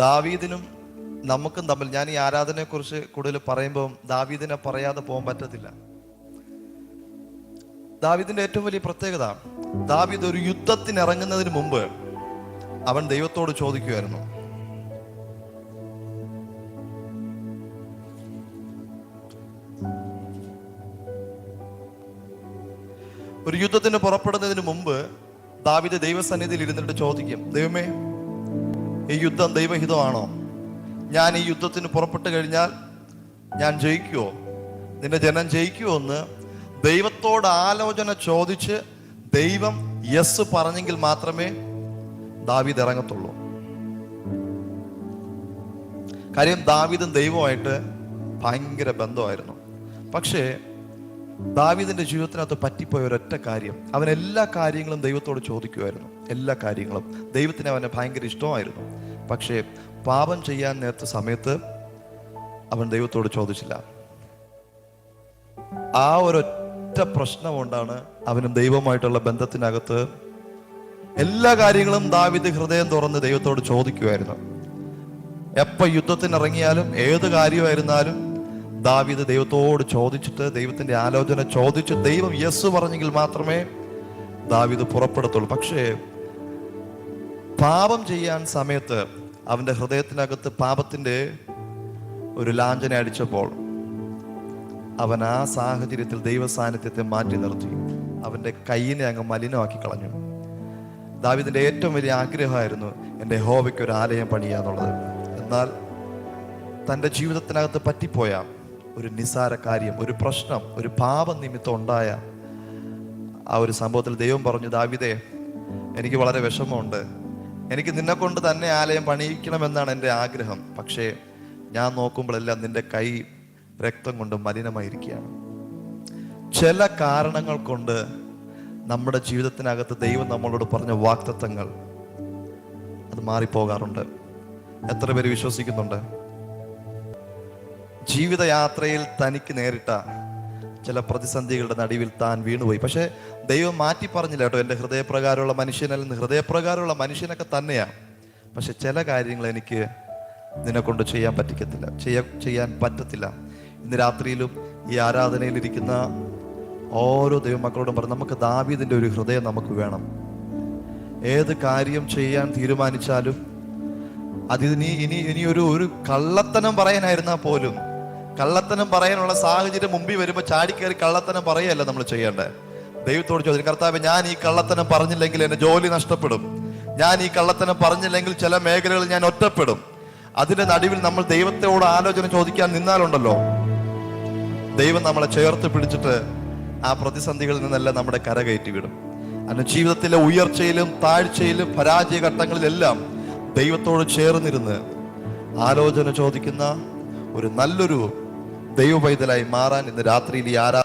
ദാവീദിനും നമുക്കും തമ്മിൽ ഞാൻ ഈ ആരാധനയെക്കുറിച്ച് കൂടുതൽ പറയുമ്പോൾ ദാവീദിനെ പറയാതെ പോകാൻ പറ്റത്തില്ല. ദാവീദിന്റെ ഏറ്റവും വലിയ പ്രത്യേകത ദാവീദ് ഒരു യുദ്ധത്തിന് ഇറങ്ങുന്നതിന് മുമ്പ് അവൻ ദൈവത്തോട് ചോദിക്കുമായിരുന്നു ഒരു യുദ്ധത്തിന് പുറപ്പെടുന്നതിന് മുമ്പ് ദാവിദ് ദൈവസന്നിധിയിൽ ഇരുന്നിട്ട് ചോദിക്കും ദൈവമേ ഈ യുദ്ധം ദൈവഹിതമാണോ? ഞാൻ ഈ യുദ്ധത്തിന് പുറപ്പെട്ട് കഴിഞ്ഞാൽ ഞാൻ ജയിക്കുമോ നിന്റെ ജനം ജയിക്കുമോ എന്ന് ദൈവത്തോട് ആലോചന ചോദിച്ച് ദൈവം യെസ് പറഞ്ഞെങ്കിൽ മാത്രമേ ദാവീദ് ഇറങ്ങത്തുള്ളൂ. കാര്യം ദാവീദും ദൈവമായിട്ട് ഭയങ്കര ബന്ധമായിരുന്നു. പക്ഷേ ദാവീദിന്റെ ജീവിതത്തിനകത്ത് പറ്റിപ്പോയ ഒരൊറ്റ കാര്യം. അവൻ എല്ലാ കാര്യങ്ങളും ദൈവത്തോട് ചോദിക്കുമായിരുന്നു എല്ലാ കാര്യങ്ങളും. ദൈവത്തിന് അവനെ ഭയങ്കര ഇഷ്ടമായിരുന്നു. പക്ഷേ പാപം ചെയ്യാൻ നേരത്തെ സമയത്ത് അവൻ ദൈവത്തോട് ചോദിച്ചില്ല. ആ ഒരൊറ്റ പ്രശ്നം കൊണ്ടാണ് അവനും ദൈവമായിട്ടുള്ള ബന്ധത്തിനകത്ത് എല്ലാ കാര്യങ്ങളും ദാവിദ് ഹൃദയം തുറന്ന് ദൈവത്തോട് ചോദിക്കുമായിരുന്നു എപ്പോൾ യുദ്ധത്തിന് ഇറങ്ങിയാലും ഏത് കാര്യമായിരുന്നാലും ദാവീദ് ദൈവത്തോട് ചോദിച്ചിട്ട് ദൈവത്തിന്റെ ആലോചന ചോദിച്ച് ദൈവം യെസ് പറഞ്ഞെങ്കിൽ മാത്രമേ ദാവീദ് പുറപ്പെടുത്തുള്ളൂ. പക്ഷേ പാപം ചെയ്യാൻ സമയത്ത് അവന്റെ ഹൃദയത്തിനകത്ത് പാപത്തിന്റെ ഒരു ലാഞ്ചന അടിച്ചപ്പോൾ അവൻ ആ സാഹചര്യത്തിൽ ദൈവ സാന്നിധ്യത്തെ മാറ്റി നിർത്തി. അവന്റെ കൈയിനെ അങ്ങ് മലിനമാക്കി കളഞ്ഞു. ദാവിദിന്റെ ഏറ്റവും വലിയ ആഗ്രഹമായിരുന്നു എന്റെ ഹോബയ്ക്ക് ഒരു ആലയം പണിയാന്നുള്ളത് എന്നാൽ തന്റെ ജീവിതത്തിനകത്ത് പറ്റിപ്പോയ ഒരു നിസാര കാര്യം ഒരു പ്രശ്നം ഒരു പാപം നിമിത്തം ഉണ്ടായ ആ ഒരു സംഭവത്തിൽ ദൈവം പറഞ്ഞു ദാവിദേ എനിക്ക് വളരെ വിഷമമുണ്ട്. എനിക്ക് നിന്നെ കൊണ്ട് തന്നെ ആലയം പണിയിക്കണമെന്നാണ് എന്റെ ആഗ്രഹം. പക്ഷേ ഞാൻ നോക്കുമ്പോഴെല്ലാം നിന്റെ കൈ രക്തം കൊണ്ട് മലിനമായിരിക്കുകയാണ്. ചില കാരണങ്ങൾ കൊണ്ട് നമ്മുടെ ജീവിതത്തിനകത്ത് ദൈവം നമ്മളോട് പറഞ്ഞ വാക്തത്വങ്ങൾ അത് മാറിപ്പോകാറുണ്ട്. എത്ര പേര് വിശ്വസിക്കുന്നുണ്ട്? ജീവിതയാത്രയിൽ തനിക്ക് നേരിട്ട ചില പ്രതിസന്ധികളുടെ നടുവിൽ താൻ വീണുപോയി. പക്ഷേ ദൈവം മാറ്റി പറഞ്ഞില്ല കേട്ടോ എന്റെ ഹൃദയപ്രകാരമുള്ള മനുഷ്യനിൽ നിന്ന് ഹൃദയപ്രകാരമുള്ള മനുഷ്യനൊക്കെ തന്നെയാണ് പക്ഷെ ചില കാര്യങ്ങൾ എനിക്ക് നിന്നെ കൊണ്ട് ചെയ്യാൻ പറ്റിക്കത്തില്ല ചെയ്യ ചെയ്യാൻ പറ്റത്തില്ല. ഇന്ന് രാത്രിയിലും ഈ ആരാധനയിൽ ഇരിക്കുന്ന ഓരോ ദൈവമക്കളോടും പറഞ്ഞു നമുക്ക് ദാവീദിന്റെ ഒരു ഹൃദയം നമുക്ക് വേണം. ഏത് കാര്യം ചെയ്യാൻ തീരുമാനിച്ചാലും അതിനി ഇനി ഇനി ഒരു ഒരു കള്ളത്തനം പറയാനായിരുന്നാൽ പോലും കള്ളത്തനം പറയാനുള്ള സാഹചര്യം മുമ്പിൽ വരുമ്പോൾ ചാടിക്കയറി കള്ളത്തനം പറയല്ല നമ്മൾ ചെയ്യേണ്ടത് ദൈവത്തോട് ചോദിച്ചു കർത്താവ് ഞാൻ ഈ കള്ളത്തനം പറഞ്ഞില്ലെങ്കിൽ എന്റെ ജോലി നഷ്ടപ്പെടും. ഞാൻ ഈ കള്ളത്തനം പറഞ്ഞില്ലെങ്കിൽ ചില മേഖലകളിൽ ഞാൻ ഒറ്റപ്പെടും. അതിന്റെ നടുവിൽ നമ്മൾ ദൈവത്തോട് ആലോചന ചോദിക്കാൻ നിന്നാലുണ്ടല്ലോ. ദൈവം നമ്മളെ ചേർത്ത് പിടിച്ചിട്ട് ആ പ്രതിസന്ധികളിൽ നിന്നെല്ലാം നമ്മുടെ കരകയറ്റി വിടും. അതിന് ജീവിതത്തിലെ ഉയർച്ചയിലും താഴ്ചയിലും പരാജയ ഘട്ടങ്ങളിലെല്ലാം ദൈവത്തോട് ചേർന്നിരുന്ന് ആലോചന ചോദിക്കുന്ന ഒരു നല്ലൊരു ദൈവ പൈതലായി മാറാൻ ഇന്ന് രാത്രിയിൽ ആരാ